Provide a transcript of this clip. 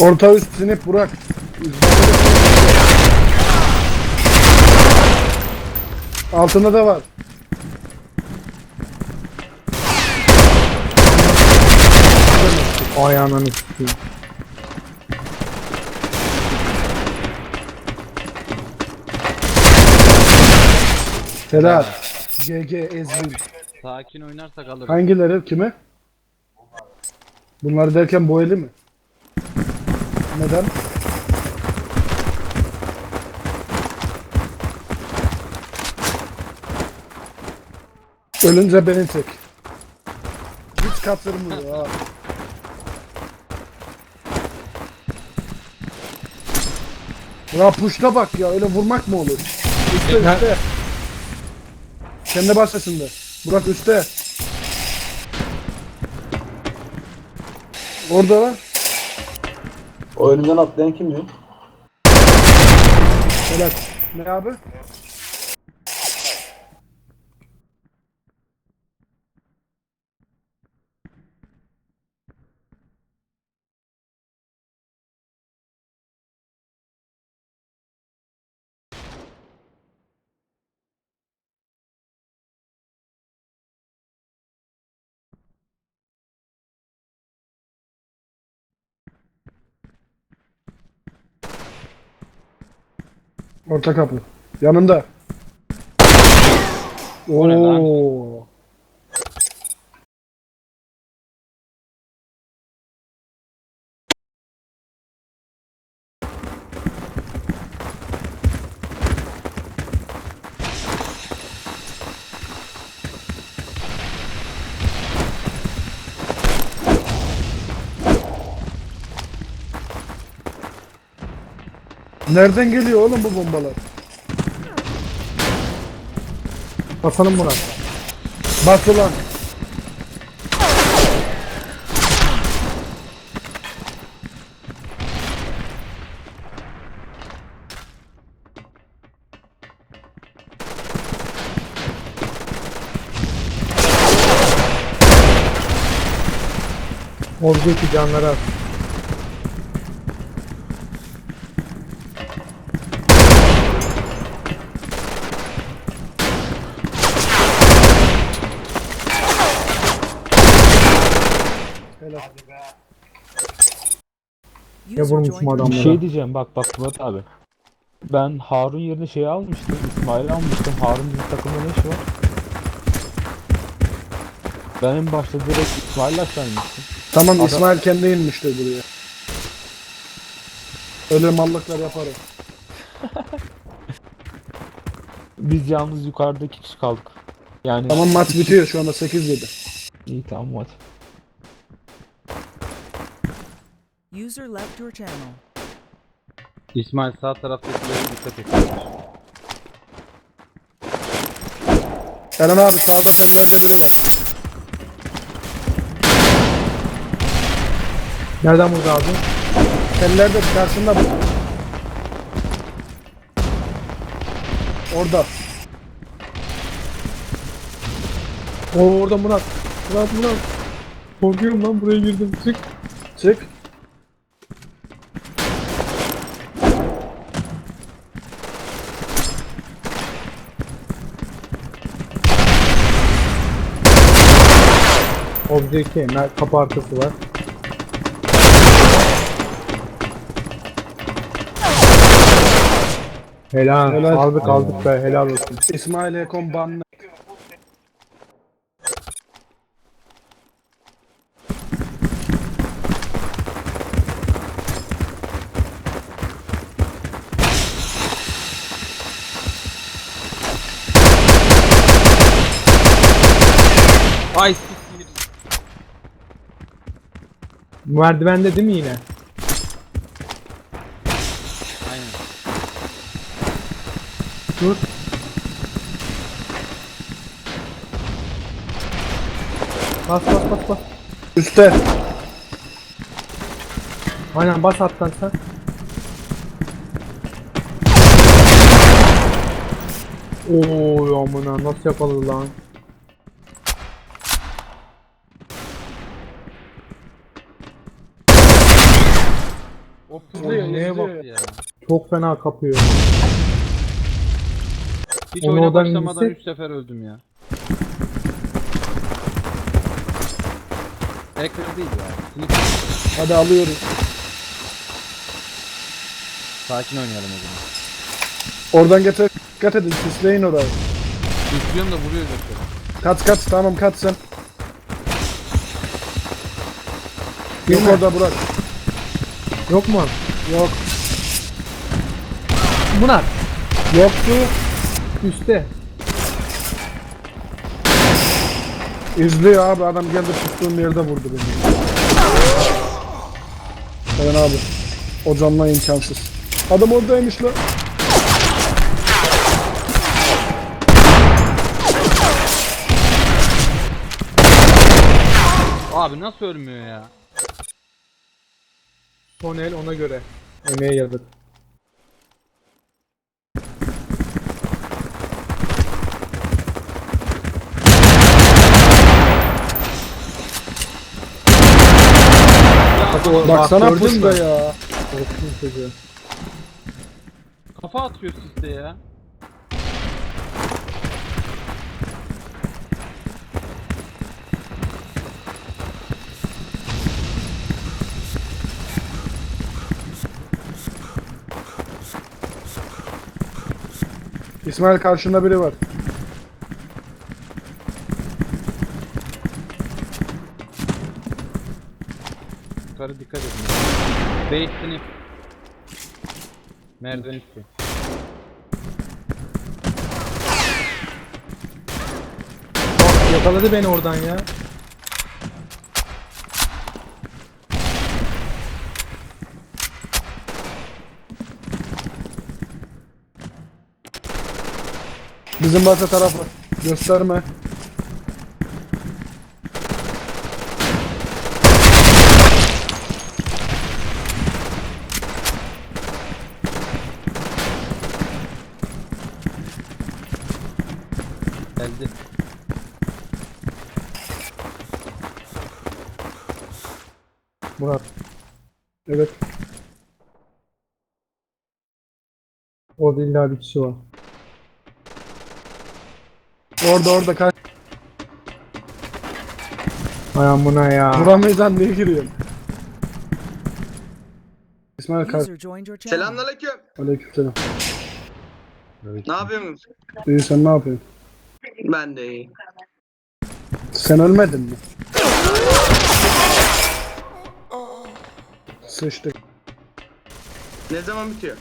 Orta üst sinip Burak. Altında da var. Ay ananı sikeyim. Helal. GG Ezvin. Sakin oynarsak alırız. Hangileri? Kime? Bunlar derken bu eli mi? Neden? Ölünce beni çek. Hiç kaptırmıyor ha. Ya puşta bak ya öyle vurmak mı olur? Üste üste. Kendi bahçesinde. Burak üstte. Orada lan. O önümden atlayan kim ya? Helal. Ne abi? Orta kapı. Yanında. Oo. Nereden geliyor oğlum bu bombalar? Basalım Murat. Bas ulan. Oradaki canları at. Helal. Ne vurmuşum Bir adamlara. şey diyeceğim bak bak Murat abi. Ben Harun yerine şeyi almıştım. İsmail'i almıştım. Harun bizim takımda ne işi var? Ben en başta direkt İsmail'le aşağıymıştım. Tamam Adam- İsmail kendi inmiştir buraya. Öyle mallıklar yaparım. Biz yalnız yukarıda iki kişi kaldık. Yani Tamam maç bitiyor şu anda 8-7. iyi tamam hadi. User left your channel. İsmail sağ taraftakilere dikkat et. Eren abi sağda tellerde biri var. Nereden vurdu abi? Tellerde karşında bu. Orada. Oo orada Murat. Murat Murat. Korkuyorum lan buraya girdim. Çık. Çık. Obje mer kapı arkası var. Helal. Helal. Aldık aldık be helal olsun. İsmail Ekon banlı. Ay Merdivende değil mi yine? Aynen. Dur. Bas bas bas bas. Üste. Aynen bas attan sen. Oy amına nasıl yakaladı lan? O İzliyor, Neye bak ya. Çok fena kapıyor. Hiç Onu oyuna oradan başlamadan indirse- 3 sefer öldüm ya. Hacker değil ya. Sneak. Hadi alıyoruz. Sakin oynayalım o zaman. Oradan getir. Dikkat edin sisleyin orayı. İzliyorum da vuruyor götür. Kat kat tamam kat sen. Yok orada Burak. Yok mu? Yok. Murat. Yoktu. Üste. İzliyor abi adam geldi tuttuğum yerde vurdu beni. Eren abi. O canla imkansız. Adam oradaymış lan. Abi nasıl ölmüyor ya? Son el ona göre. Emeğe yazık. Baksana mü? ya. Korktum çocuğu. Kafa atıyor siste ya. İsmail karşında biri var. Yukarı dikkat edin. Base'ini. Merdiven üstü. Yakaladı beni oradan ya. Bizim bahçe tarafı. Gösterme. Geldi. Murat. Evet. Orada illa bir kişi var. Orada orada kaç. Ay amına ya. Vuramayacağım niye giriyorsun? İsmail kaç. User joined your channel. Selamünaleyküm. Aleykümselam. Ne yapıyorsunuz? İyi sen ne yapıyorsun? Ben de iyi. Sen ölmedin mi? Sıçtık. Ne zaman bitiyor?